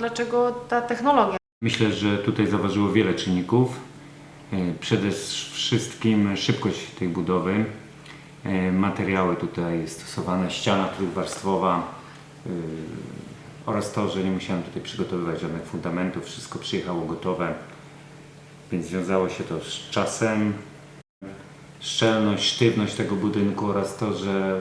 dlaczego ta technologia? Myślę, że tutaj zaważyło wiele czynników. E, Przede wszystkim szybkość tej budowy, e, materiały tutaj stosowane, ściana trójwarstwowa e, oraz to, że nie musiałem tutaj przygotowywać żadnych fundamentów, wszystko przyjechało gotowe, więc wiązało się to z czasem. Szczelność, sztywność tego budynku oraz to, że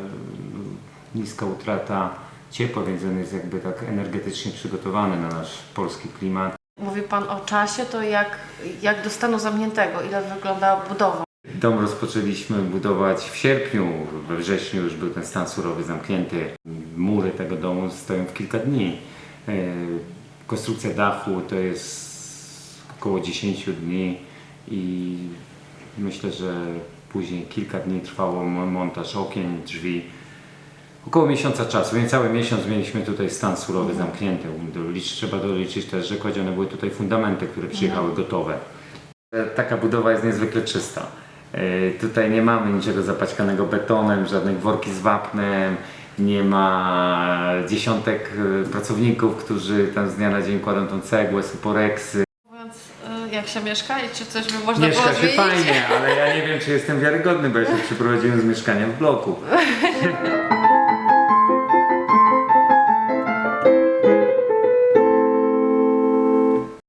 niska utrata ciepła, więc on jest jakby tak energetycznie przygotowany na nasz polski klimat. Mówi Pan o czasie, to jak, jak do stanu zamkniętego, ile wyglądała budowa? Dom rozpoczęliśmy budować w sierpniu, we wrześniu już był ten stan surowy zamknięty. Mury tego domu stoją w kilka dni. E, Konstrukcja dachu to jest około 10 dni i myślę, że później kilka dni trwało mon- montaż okien, drzwi. Około miesiąca czasu, więc cały miesiąc mieliśmy tutaj stan surowy zamknięty. Dolicz, trzeba doliczyć też, że kładzione były tutaj fundamenty, które przyjechały gotowe. E, Taka budowa jest niezwykle czysta. E, Tutaj nie mamy niczego zapaćkanego betonem, żadnych worki z wapnem, nie ma dziesiątek e, pracowników, którzy tam z dnia na dzień kładą tą cegłę, suporeksy. Mówiąc, jak się mieszka i czy coś by można Mieszka było się zmienić? fajnie, ale ja nie wiem, czy jestem wiarygodny, bo ja się przyprowadziłem z mieszkania w bloku.